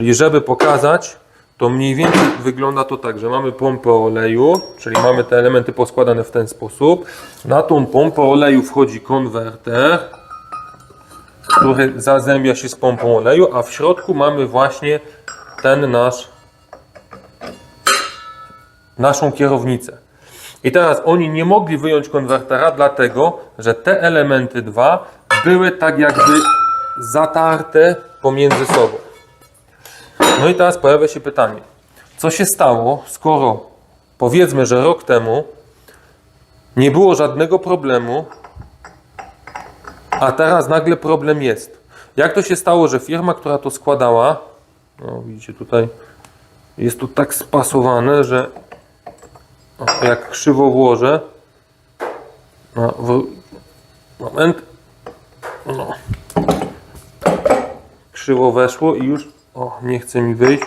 I żeby pokazać, to mniej więcej wygląda to tak, że mamy pompę oleju, czyli mamy te elementy poskładane w ten sposób. Na tą pompę oleju wchodzi konwerter, który zazębia się z pompą oleju, a w środku mamy właśnie ten nasz naszą kierownicę. I teraz oni nie mogli wyjąć konwertera, dlatego że te elementy dwa były tak jakby zatarte pomiędzy sobą. No i teraz pojawia się pytanie, co się stało, skoro powiedzmy, że rok temu nie było żadnego problemu, a teraz nagle problem jest. Jak to się stało, że firma, która to składała, no widzicie tutaj, jest to tak spasowane, że jak krzywo włożę, no, w, moment, no, krzywo weszło i już, o, nie chce mi wyjść,